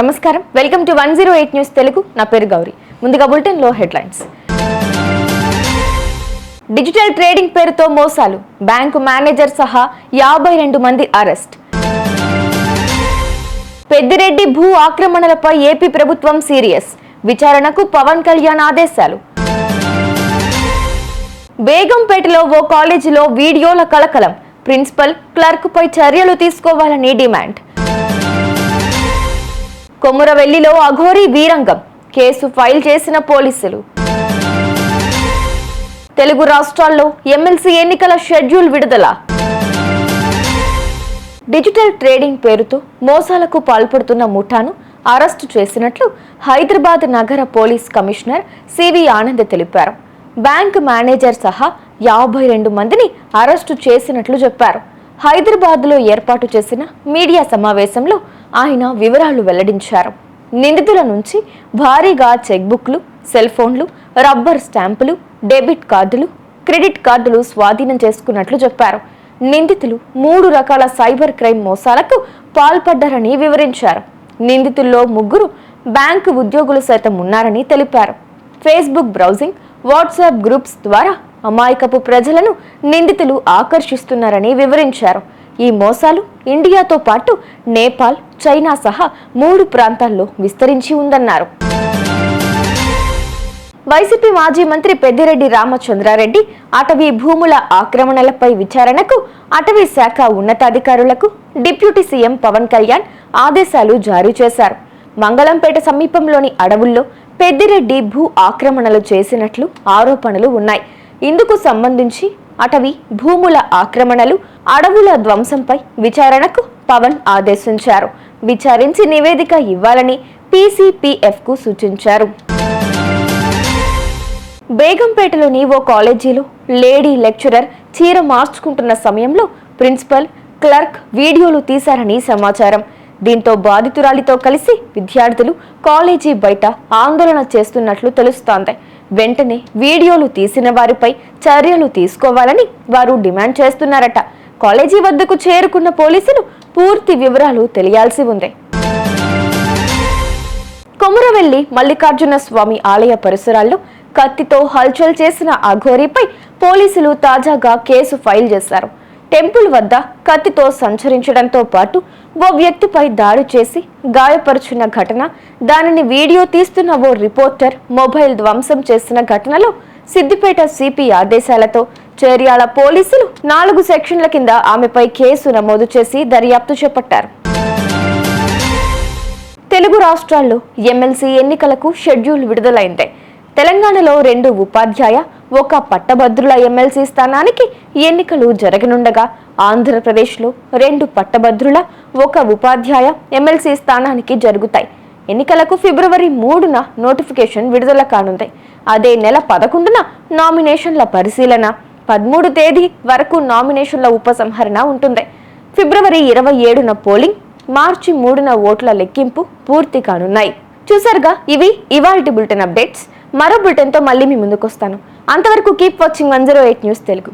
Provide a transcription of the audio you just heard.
నమస్కారం. Welcome to one zero eight news Telugu. నా పేరు గౌరీ. ముందుగా బులెటిన్లో హెడ్లైన్స్. డిజిటల్ ట్రేడింగ్ పేరుతో మోసాలు. బ్యాంకు మేనేజర్ సహా యాభై రెండు మంది అరెస్ట్. పెద్దిరెడ్డి భూ ఆక్రమణలపై ఏపీ ప్రభుత్వం సీరియస్. విచారణకు పవన్ కళ్యాణ్ ఆదేశాలు. బేగంపేటలో ఓ కాలేజీలో వీడియోల కలకలం. ప్రిన్సిపల్ క్లర్క్ పై చర్యలు తీసుకోవాలని డిమాండ్. కొమురవెల్లిలో అఘోరి వీరంగం కేసు ఫైల్ చేసిన పోలీసులు. తెలుగు రాష్ట్రాల్లో ఎమ్మెల్సీ ఎన్నికల షెడ్యూల్ విడుదల. డిజిటల్ ట్రేడింగ్ పేరుతో మోసాలకు పాల్పడుతున్న ముఠాను అరెస్టు చేసినట్లు హైదరాబాద్ నగర పోలీస్ కమిషనర్ సివి ఆనంద్ తెలిపారు. బ్యాంక్ మేనేజర్ సహా యాభై రెండు మందిని అరెస్టు చేసినట్లు చెప్పారు. హైదరాబాద్లో ఏర్పాటు చేసిన మీడియా సమావేశంలో ఆయన వివరాలు వెల్లడించారు. నిందితుల నుంచి భారీగా చెక్బుక్లు సెల్ ఫోన్లు రబ్బర్ స్టాంపులు డెబిట్ కార్డులు క్రెడిట్ కార్డులు స్వాధీనం చేసుకున్నట్లు చెప్పారు. నిందితులు మూడు రకాల సైబర్ క్రైమ్ మోసాలకు పాల్పడ్డారని వివరించారు. నిందితుల్లో ముగ్గురు బ్యాంకు ఉద్యోగులు సైతం ఉన్నారని తెలిపారు. ఫేస్బుక్ బ్రౌజింగ్ వాట్సాప్ గ్రూప్స్ ద్వారా అమాయకపు ప్రజలను నిందితులు ఆకర్షిస్తున్నారని వివరించారు. ఈ మోసాలు ఇండియాతో పాటు నేపాల్ చైనా సహా మూడు ప్రాంతాల్లో విస్తరించి ఉందన్నారు. వైసీపీ మాజీ మంత్రి పెద్దిరెడ్డి రామచంద్రారెడ్డి అటవీ భూముల ఆక్రమణలపై విచారణకు అటవీ శాఖ ఉన్నతాధికారులకు డిప్యూటీ సీఎం పవన్ కళ్యాణ్ ఆదేశాలు జారీ చేశారు. మంగళంపేట సమీపంలోని అడవుల్లో పెద్దిరెడ్డి భూ ఆక్రమణలు చేసినట్లు ఆరోపణలు ఉన్నాయి. ఇందుకు సంబంధించి అటవీ భూముల ఆక్రమణలు అడవుల ధ్వంసంపై విచారణకు పవన్ ఆదేశించారు. విచారించి నివేదిక ఇవ్వాలని పీసీపీఎఫ్కు సూచించారు. బేగంపేటలోని ఓ కాలేజీలో లేడీ లెక్చరర్ చీర మార్చుకుంటున్న సమయంలో ప్రిన్సిపల్ క్లర్క్ వీడియోలు తీశారని సమాచారం. దీంతో బాధితురాలితో కలిసి విద్యార్థులు కాలేజీ బయట ఆందోళన చేస్తున్నట్లు తెలుస్తోంది. వెంటనే వీడియోలు తీసిన వారిపై చర్యలు తీసుకోవాలని వారు డిమాండ్ చేస్తున్నారట. కాలేజీ వద్దకు చేరుకున్న పోలీసులు పూర్తి వివరాలు తెలియాల్సి ఉంది. కొమురవెల్లి మల్లికార్జున స్వామి ఆలయ పరిసరాల్లో కత్తితో హల్చల్ చేసిన అఘోరీపై పోలీసులు తాజాగా కేసు ఫైల్ చేశారు. టెంపుల్ వద్ద కత్తితో సంచరించడంతో పాటు ఓ వ్యక్తిపై దాడి చేసి గాయపరుచున్న ఘటన దానిని వీడియో తీస్తున్న ఓ రిపోర్టర్ మొబైల్ ధ్వంసం చేసిన ఘటనలో సిద్దిపేట సిపి ఆదేశాలతో చేర్యాల పోలీసులు నాలుగు సెక్షన్ల కింద ఆమెపై కేసు నమోదు చేసి దర్యాప్తు చేపట్టారు. తెలుగు రాష్ట్రాల్లో ఎమ్మెల్సీ ఎన్నికలకు షెడ్యూల్ విడుదలైంది. తెలంగాణలో రెండు ఉపాధ్యాయ ఒక పట్టభద్రుల ఎమ్మెల్సీ స్థానానికి ఎన్నికలు జరగనుండగా ఆంధ్రప్రదేశ్లో రెండు పట్టభద్రుల ఒక ఉపాధ్యాయ ఎమ్మెల్సీ స్థానానికి జరుగుతాయి. ఎన్నికలకు ఫిబ్రవరి మూడున నోటిఫికేషన్ విడుదల కానుంది. అదే నెల పదకొండున నామినేషన్ల పరిశీలన పదమూడు తేదీ వరకు నామినేషన్ల ఉపసంహరణ ఉంటుంది. ఫిబ్రవరి ఇరవై ఏడున పోలింగ్ మార్చి మూడున ఓట్ల లెక్కింపు పూర్తి కానున్నాయి. చూసారుగా ఇవి ఇవాల్టి బులెటిన్ అప్డేట్స్. మరో బులెటిన్తో మళ్ళీ మీ ముందుకు వస్తాను అంతవరకు keep watching one zero eight news Telugu.